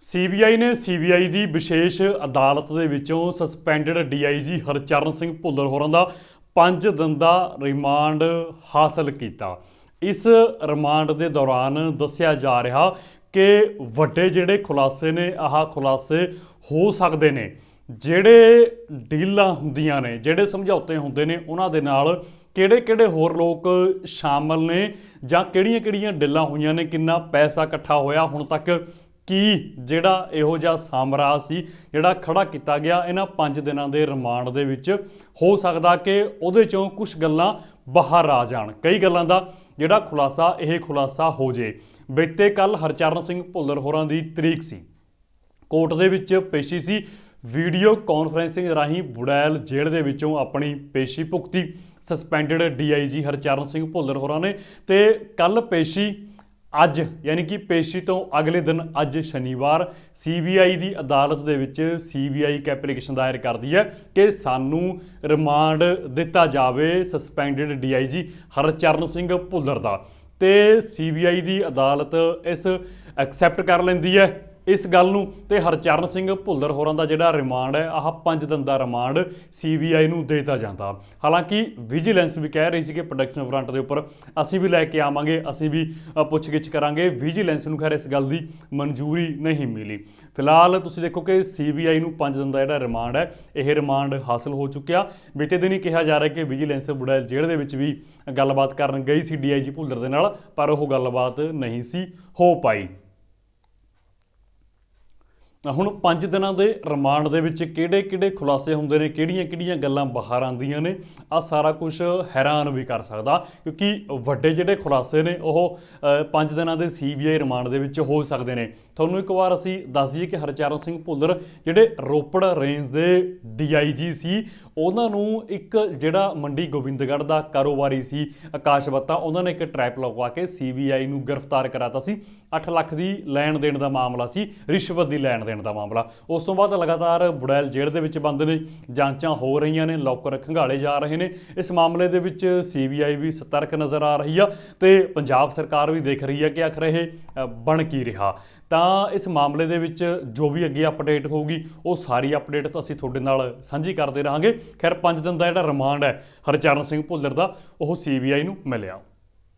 CBI ਨੇ CBI ਦੀ ਵਿਸ਼ੇਸ਼ ਅਦਾਲਤ ਦੇ ਵਿੱਚੋਂ ਸਸਪੈਂਡਡ ਡੀਆਈਜੀ ਹਰਚਰਨ ਸਿੰਘ ਭੁੱਲਰ ਹੋਰਾਂ ਦਾ 5 ਦਿਨ ਦਾ ਰਿਮਾਂਡ ਹਾਸਲ ਕੀਤਾ। ਇਸ ਰਿਮਾਂਡ ਦੇ ਦੌਰਾਨ ਦੱਸਿਆ ਜਾ ਰਿਹਾ ਕਿ ਵੱਡੇ ਜਿਹੜੇ ਖੁਲਾਸੇ ਨੇ, ਆਹ ਖੁਲਾਸੇ ਹੋ ਸਕਦੇ ਨੇ। ਜਿਹੜੇ ਡੀਲਾਂ ਹੁੰਦੀਆਂ ਨੇ, ਜਿਹੜੇ ਸਮਝੌਤੇ ਹੁੰਦੇ ਨੇ, ਉਹਨਾਂ ਦੇ ਨਾਲ ਕਿਹੜੇ-ਕਿਹੜੇ ਹੋਰ ਲੋਕ ਸ਼ਾਮਲ ਨੇ ਜਾਂ ਕਿਹੜੀਆਂ-ਕਿਹੜੀਆਂ ਡੀਲਾਂ ਹੋਈਆਂ ਨੇ, ਕਿੰਨਾ ਪੈਸਾ ਇਕੱਠਾ ਹੋਇਆ, ਹੁਣ ਤੱਕ ਕੀ ਜਿਹੜਾ ਇਹੋ ਜਿਹਾ ਸਾਮਰਾਜ ਸੀ, ਜਿਹੜਾ ਖੜਾ ਕੀਤਾ ਗਿਆ ਇਹਨਾਂ 5 ਦਿਨਾਂ ਦੇ ਰਿਮਾਂਡ ਦੇ ਵਿੱਚ, ਹੋ ਸਕਦਾ ਕਿ ਉਹਦੇ ਚੋਂ ਕੁਝ ਗੱਲਾਂ ਬਾਹਰ ਆ ਜਾਣ। ਕਈ ਗੱਲਾਂ ਦਾ ਜਿਹੜਾ ਖੁਲਾਸਾ, ਇਹ ਖੁਲਾਸਾ ਹੋ ਜੇ। ਬੀਤੇ ਕੱਲ ਹਰਚਰਨ ਸਿੰਘ ਭੁੱਲਰ ਹੋਰਾਂ ਦੀ ਤਰੀਕ ਸੀ। ਕੋਰਟ ਦੇ ਵਿੱਚ ਪੇਸ਼ੀ ਸੀ। ਵੀਡੀਓ ਕਾਨਫਰੈਂਸਿੰਗ ਰਾਹੀਂ ਬੁੜੈਲ ਜੇਲ੍ਹ ਦੇ ਵਿੱਚੋਂ ਆਪਣੀ ਪੇਸ਼ੀ ਭੁਗਤੀ। ਸਸਪੈਂਡਡ ਡੀਆਈਜੀ ਹਰਚਰਨ ਸਿੰਘ ਭੁੱਲਰ ਹੋਰਾਂ ਨੇ ਤੇ ਕੱਲ ਪੇਸ਼ੀ ਅੱਜ, ਯਾਨੀ ਕਿ ਪੇਸ਼ੀ ਤੋਂ ਅਗਲੇ ਦਿਨ ਅੱਜ ਸ਼ਨੀਵਾਰ ਸੀਬੀਆਈ ਦੀ ਅਦਾਲਤ ਦੇ ਵਿੱਚ ਸੀਬੀਆਈ ਇੱਕ ਐਪਲੀਕੇਸ਼ਨ ਦਾਇਰ ਕਰਦੀ ਹੈ ਕਿ ਸਾਨੂੰ ਰਿਮਾਂਡ ਦਿੱਤਾ ਜਾਵੇ ਸਸਪੈਂਡਡ ਡੀਆਈਜੀ ਹਰਚਰਨ ਸਿੰਘ ਭੁੱਲਰ ਦਾ। ਤੇ ਸੀਬੀਆਈ ਦੀ ਅਦਾਲਤ ਇਸ ਐਕਸੈਪਟ ਕਰ ਲੈਂਦੀ ਹੈ। ਇਸ ਗੱਲ ਨੂੰ ਤੇ ਹਰਚਰਨ ਸਿੰਘ ਭੁੱਲਰ ਹੋਰਾਂ ਦਾ ਜਿਹੜਾ ਰਿਮਾਂਡ ਹੈ, ਆਹ 5 ਦਿਨ ਦਾ ਰਿਮਾਂਡ ਸੀਬੀਆਈ ਨੂੰ ਦੇਤਾ ਜਾਂਦਾ। ਹਾਲਾਂਕਿ ਵਿਜੀਲੈਂਸ ਵੀ ਕਹਿ ਰਹੀ ਸੀ ਕਿ ਪ੍ਰੋਡਕਸ਼ਨ ਫਰੰਟ ਦੇ ਉੱਪਰ ਅਸੀਂ ਵੀ ਲੈ ਕੇ ਆਵਾਂਗੇ, ਅਸੀਂ ਵੀ ਪੁੱਛਗਿੱਛ ਕਰਾਂਗੇ। ਵਿਜੀਲੈਂਸ ਨੂੰ ਖੈਰ ਇਸ ਗੱਲ ਦੀ ਮਨਜ਼ੂਰੀ ਨਹੀਂ ਮਿਲੀ। ਫਿਲਹਾਲ ਤੁਸੀਂ ਦੇਖੋ ਕਿ ਸੀਬੀਆਈ ਨੂੰ 5 ਦਿਨ ਦਾ ਜਿਹੜਾ ਰਿਮਾਂਡ ਹੈ, ਇਹ ਰਿਮਾਂਡ ਹਾਸਲ ਹੋ ਚੁੱਕਿਆ। ਬੀਤੇ ਦਿਨ ਹੀ ਕਿਹਾ ਜਾ ਰਿਹਾ ਕਿ ਵਿਜੀਲੈਂਸ ਬੁੜੈਲ ਜੇਲ੍ਹ ਦੇ ਵਿੱਚ ਵੀ ਗੱਲਬਾਤ ਕਰਨ ਗਈ ਸੀ ਡੀਆਈਜੀ ਭੁੱਲਰ ਦੇ ਨਾਲ, ਪਰ ਉਹ ਗੱਲਬਾਤ ਨਹੀਂ ਸੀ ਹੋ ਪਾਈ। ਹੁਣ 5 ਦਿਨਾਂ ਦੇ ਰਿਮਾਂਡ ਦੇ ਵਿੱਚ ਕਿਹੜੇ-ਕਿਹੜੇ ਖੁਲਾਸੇ ਹੁੰਦੇ ਨੇ ਕਿਹੜੀਆਂ-ਕਿਹੜੀਆਂ ਗੱਲਾਂ ਬਾਹਰ ਆਉਂਦੀਆਂ ਨੇ ਆ ਸਾਰਾ ਕੁਝ ਹੈਰਾਨ ਵੀ ਕਰ ਸਕਦਾ, ਕਿਉਂਕਿ ਵੱਡੇ ਜਿਹੜੇ ਖੁਲਾਸੇ ਨੇ, ਉਹ 5 ਦਿਨਾਂ ਦੇ ਸੀਬੀਆਈ ਰਿਮਾਂਡ ਦੇ ਵਿੱਚ ਹੋ ਸਕਦੇ ਨੇ। ਤੁਹਾਨੂੰ ਇੱਕ ਵਾਰ ਅਸੀਂ ਦੱਸ ਦਈਏ ਕਿ ਹਰਚਰਨ ਸਿੰਘ ਭੁੱਲਰ ਜਿਹੜੇ ਰੋਪੜ ਰੇਂਜ ਦੇ ਡੀਆਈਜੀ ਸੀ, ਉਹਨਾਂ ਨੂੰ ਇੱਕ ਜਿਹੜਾ ਮੰਡੀ ਗੋਬਿੰਦਗੜ੍ਹ ਦਾ ਕਾਰੋਬਾਰੀ ਸੀ, ਆਕਾਸ਼ ਬੱਤਾ, ਉਹਨਾਂ ਨੇ ਇੱਕ ਟ੍ਰੈਪ ਲਗਵਾ ਕੇ ਸੀਬੀਆਈ ਨੂੰ ਗ੍ਰਿਫਤਾਰ ਕਰਾਤਾ ਸੀ। 8 ਲੱਖ ਦੀ ਲੈਣ ਦੇਣ ਦਾ ਮਾਮਲਾ ਸੀ, ਰਿਸ਼ਵਤ ਦੀ ਲੈਣ ਦੇਣ ਦਾ ਮਾਮਲਾ। ਉਸ ਤੋਂ ਬਾਅਦ ਲਗਾਤਾਰ ਬੁੜੈਲ ਜੇਲ੍ਹ ਦੇ ਵਿੱਚ ਬੰਦ ਨੇ, ਜਾਂਚਾਂ ਹੋ ਰਹੀਆਂ ਨੇ ਲੋਕਰ ਖੰਗਾਲੇ ਜਾ ਰਹੇ ਨੇ। ਇਸ ਮਾਮਲੇ ਦੇ ਵਿੱਚ ਸੀਬੀਆਈ ਵੀ ਸਤਰਕ ਨਜ਼ਰ ਆ ਰਹੀ ਆ ਤੇ ਪੰਜਾਬ ਸਰਕਾਰ ਵੀ ਦੇਖ ਰਹੀ ਹੈ ਕਿ ਆਖਰ ਇਹ ਬਣ ਕੀ ਰਿਹਾ। ਤਾਂ ਇਸ ਮਾਮਲੇ ਦੇ ਵਿੱਚ ਜੋ ਵੀ ਅੱਗੇ ਅਪਡੇਟ ਹੋਊਗੀ, ਉਹ ਸਾਰੀ ਅਪਡੇਟ ਤਾਂ ਅਸੀਂ ਤੁਹਾਡੇ ਨਾਲ ਸਾਂਝੀ ਕਰਦੇ ਰਹਾਂਗੇ। ਖੈਰ 5 ਦਿਨ ਦਾ ਜਿਹੜਾ ਰਿਮਾਂਡ ਹੈ ਹਰਚਰਨ ਸਿੰਘ ਭੁੱਲਰ ਦਾ, ਉਹ ਸੀਬੀਆਈ ਨੂੰ ਮਿਲਿਆ।